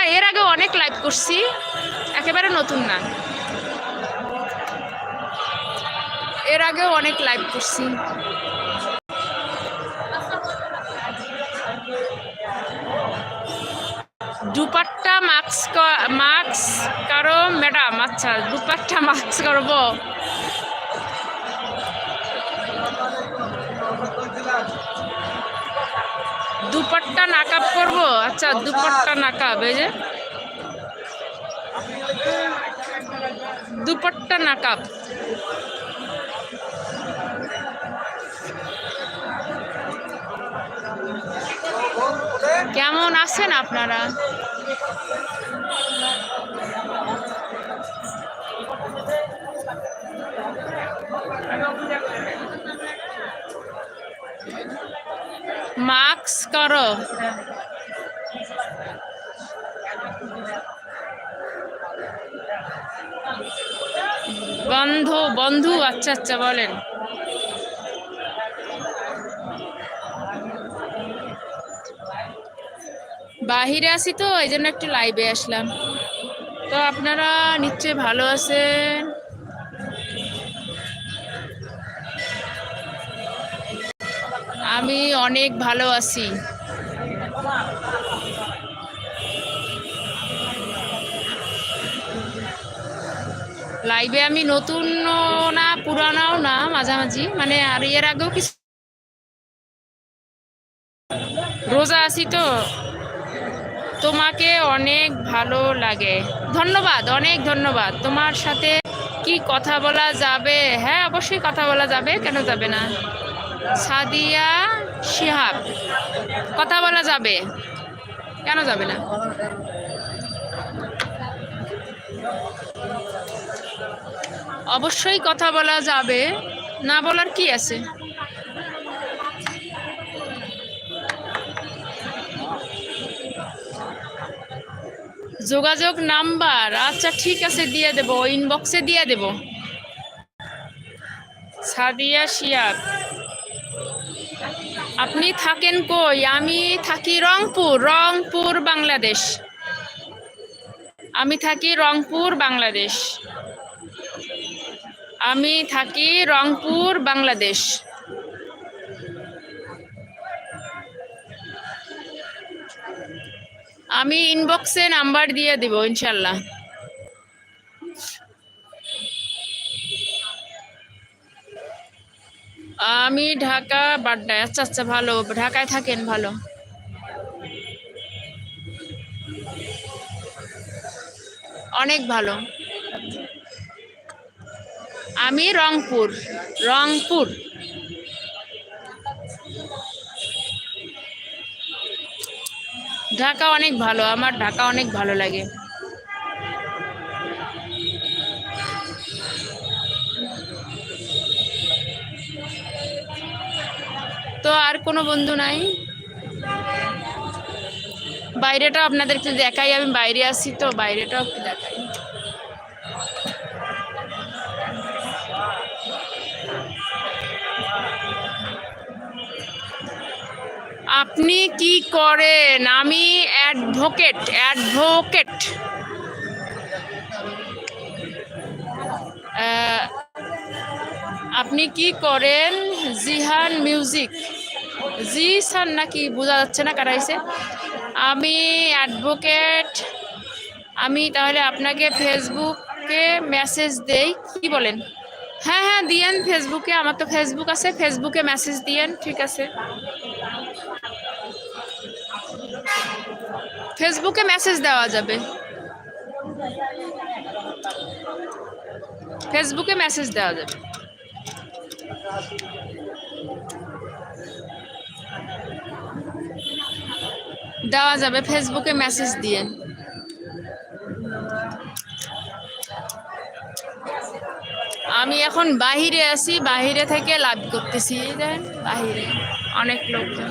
না, এর আগে অনেক লাইভ করছি। একেবারে নতুন না। এর আগেও অনেক লাইভ করছি। দুপাট্টা মাস্ক মাস্ক কারও ম্যাডাম আচ্ছা দুপাট্টা মাস্ক করব দুপাট্টা নাকাব করব? আচ্ছা দুপাট্টা নাকাব এই যে। দুপাট্টা নাকাব কেমন আছেন আপনারা? মাস্ক করো। বন্ধু বন্ধু আচ্ছা আচ্ছা বলেন। বাহিরে আছি তো, এই জন্য একটু লাইভে আসলাম। তো আপনারা নিশ্চয়ই ভালো আছেন। আমি অনেক ভালো আছি। লাইভে আমি নতুন না, পুরানাও না মাঝামাঝি মানে আর এর আগেও কিছু রোজা আছি তো। তোমাকে অনেক ভালো লাগে। ধন্যবাদ, অনেক ধন্যবাদ। তোমার সাথে কি কথা বলা যাবে? হ্যাঁ অবশ্যই কথা বলা যাবে, কেন যাবে না? সাদিয়া শিহাব। কথা বলা যাবে? কেন যাবে না? অবশ্যই কথা বলা যাবে। না বলার কি আছে? যোগাযোগ নাম্বার আচ্ছা ঠিক আছে, দিয়ে দেব। ইনবক্সে দিয়ে দেব। সাদিয়া শিয়াব আপনি থাকেন কই? আমি থাকি রংপুর রংপুর, বাংলাদেশ। আমি থাকি রংপুর, বাংলাদেশ। আমি থাকি রংপুর, বাংলাদেশ। আমি ইনবক্সে নাম্বার দিয়ে দিব, ইনশাল্লাহ। আমি ঢাকা বাড্ডায় আচ্ছা আচ্ছা ভালো। ঢাকায় থাকেন, ভালো। অনেক ভালো। আমি রংপুর রংপুর। ঢাকা অনেক ভালো, আমার ঢাকা অনেক ভালো লাগে। তো আর কোনো বন্ধু নাই। বাইরেটাও আপনাদেরকে দেখাই, আমি বাইরে আসি তো, বাইরেটাও একটু দেখাই। আপনি কি করেন? আমি অ্যাডভোকেট অ্যাডভোকেট আপনি কি করেন? জিহান মিউজিক জি স্যার, নাকি বোঝা যাচ্ছে না কারাইছে আমি অ্যাডভোকেট আমি তাহলে আপনাকে ফেসবুকে মেসেজ দেই, কি বলেন? হ্যাঁ হ্যাঁ দিয়েন ফেসবুকে, আমার তো ফেসবুক আছে, ফেসবুকে মেসেজ দিয়েন, ঠিক আছে। ফেসবুকে মেসেজ দেওয়া যাবে। ফেসবুকে মেসেজ দেওয়া যাবে। দেওয়া যাবে ফেসবুকে মেসেজ দিয়ে। আমি এখন বাহিরে আছি, বাহিরে থেকে লাভ করতেছি বাহিরে অনেক লোকজন।